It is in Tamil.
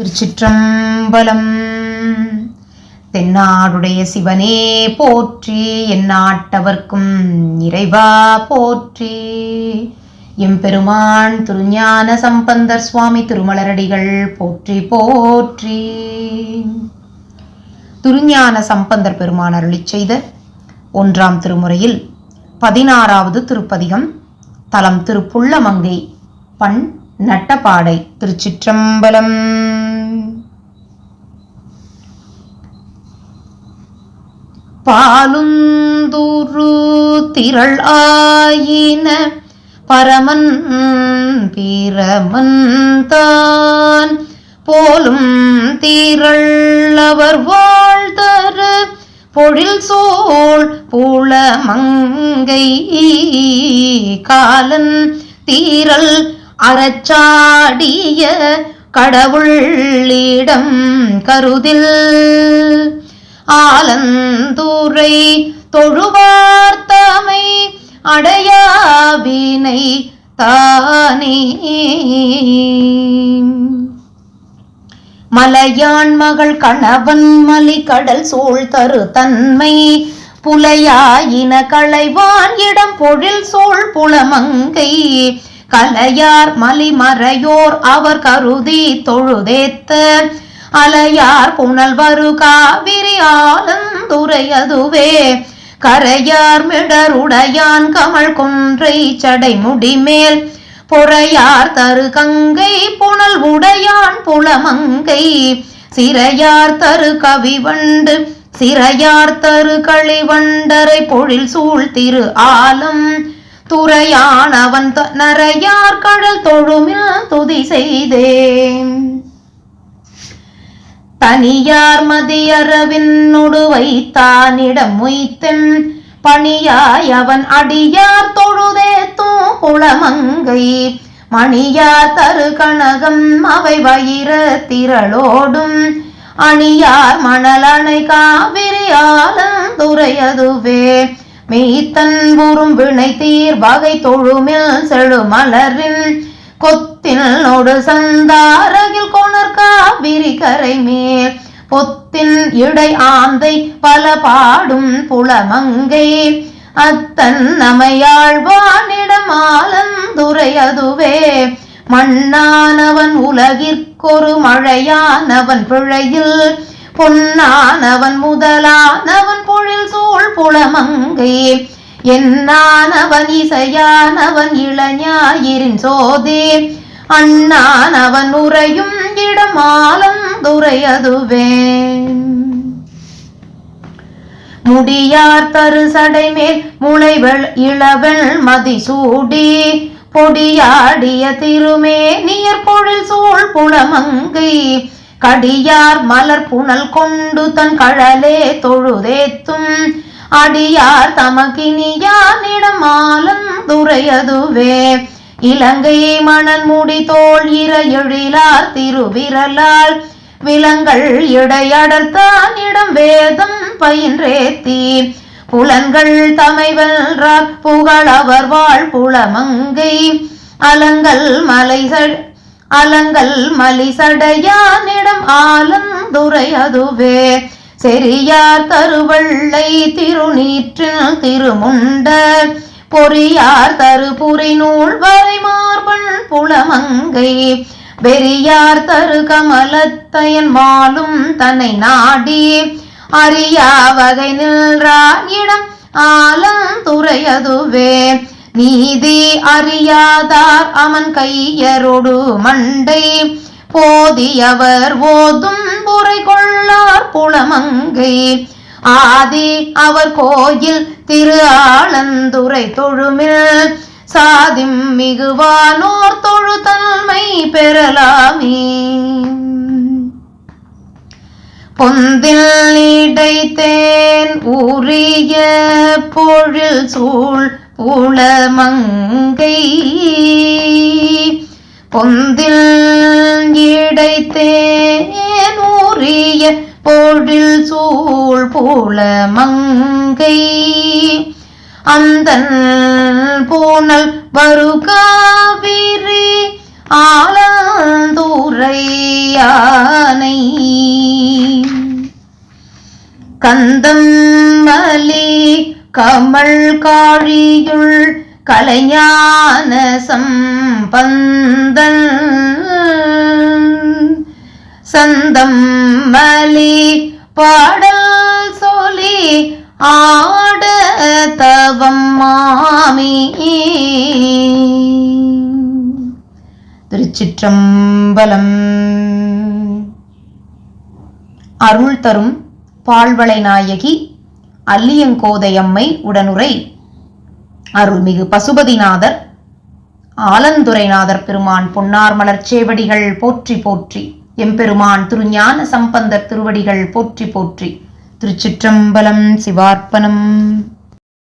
திருச்சிற்றம்பலம். தென்னாடுடைய சிவனே போற்றி எந்நாட்டவர்க்கும் இறைவா போற்றி. எம்பெருமான் திருஞான சம்பந்தர் சுவாமி திருமலரடிகள் போற்றி போற்றி. திருஞான சம்பந்தர் பெருமான் அருளிச் செய்த ஒன்றாம் திருமுறையில் பதினாறாவது திருப்பதிகம் தலம் திருப்புள்ளமங்கை பண் நட்டபாடை திருச்சிற்றம்பலம். பாலுந்துரு திரள் ஆயின பரமன் பிரமன்தான். போலும் திரள் அவர் வாழ்தரு பொழில் சோழ் புலமங்கை காலன் தீரல் அறச்சாடிய கடவுள்ளிடம் கருதில். ஆலந்தூரை தொழுவார்த்தமை அடையாவினை தானே. மலையான் மகள் கணவன் மலி கடல் சூழ் தரு தன்மை. புலையாயின களைவான் இடம் பொழில் சோழ் புலமங்கை. கலையார் மலிமறையோர் அவர் கருதி தொழுதேத்த. அலையார் புனல் வரு காவிரி ஆலந்துரையதுவே கரையார் மிடருடையான் கமல் கொன்றை சடை முடிமேல் பொறையார் தரு கங்கை புனல் உடையான் புலமங்கை. சிறையார் தரு கவிவண்டு சிறையார் தரு களிவண்டரை பொழில் சூழ் திரு ஆலம். துறையான் அவன் நரையார் கடல் தொழுமில் துதி செய்தேன். தனியார் மதியரவின்னொடு வைத்தானிடம் மொய்த்தென் பணியாய் அவன் அடியார் தொழுதே தூ குளமங்கை மணியார் தரு கனகம் அவை வயிற திரளோடும். அணியார் மணலணை காவிரி மெய்த்தன்பூரும் வினை தீர் வகை தொழுமில் செழுமலரின் கொத்தினல் நோடு சந்தாரகில் கொணர் காவிரி கரை மேல். பொத்தின் இடை ஆந்தை பல பாடும் புலமங்கை. அத்தன் நமையாழ்வானிடம் ஆலந்துரை அதுவே. மண்ணானவன் உலகிற்கொரு மழையானவன் பிழையில். பொன்னானவன் முதலானவன் பொழில் சூழ் புலமங்கை. என்னானவன் இசையானவன் இளஞாயிரின் சோதே. அண்ணானவன் உரையும் இடமாலம் துரையதுவே முடியார் தரு சடை மேல் முளைவள் இளவள் மதிசூடி. பொடியாடிய திருமே நீர் பொழில் சூழ் புலமங்கை. கடியார் மலர் புனல் கொண்டு தன் கழலே தொழுதேத்தும். அடியார் தமக்கினியானிடம் ஆலம் துறையதுவே. இலங்கை மணல் முடி தோல் இர எழிலார் திருவிரலால் விலங்கள் இடையடர்த்தானிடம் வேதம் பயின்றேத்தி. புலன்கள் தமைவல்றார் புகழ் அவர் வாழ் புலமங்கை. அலங்கல் மலை அலங்கல் மலிசடையானிடம் ஆலந்துரை அதுவே. செரியார் தருவள்ளை திருநீற்றில் திருமுண்ட பொறியார் தருபுரி நூல் வரை மார்பன் புலமங்கை. வெறியார் தரு கமலத்தையன் மாலும் தன்னை நாடி அறியா வகை நின்றான் இடம் ஆலந்துரை அதுவே. நீதி அறியாதார் அவன் கையரோடு மண்டை. போதியவர் ஓதும் புரை கொள்ளார் புலமங்கை. ஆதி அவர் கோயில் திரு ஆனந்துரை தொழுமில். சாதிம் மிகுவானோர் தொழு தன்மை பெறலாமே. பொந்தில் இடைத்தேன் உரிய பொழில் சூழ் உளமங்கை பொந்தில் இடைத்தேனூரிய பொழில் சூழ் புலமங்கை. அந்தன் பூனல் வருகாவிரி ஆலந்தூரையானை. கந்தம் கமல் காழியுள் கலைஞான சம்பந்தன். சந்தம் மலி பாடல் சொல்லி ஆட தவம் மாமி. திருச்சிற்றம்பலம். அருள் தரும் பால்வளை நாயகி அல்லியங்கோதையம்மை உடனுரை. அருள்மிகு பசுபதிநாதர் ஆலந்துரைநாதர் பெருமான் பொன்னார் மலர்ச்சேவடிகள் போற்றி போற்றி. எம்பெருமான் திருஞான சம்பந்தர் திருவடிகள் போற்றி போற்றி. திருச்சிற்றம்பலம் சிவார்ப்பணம்.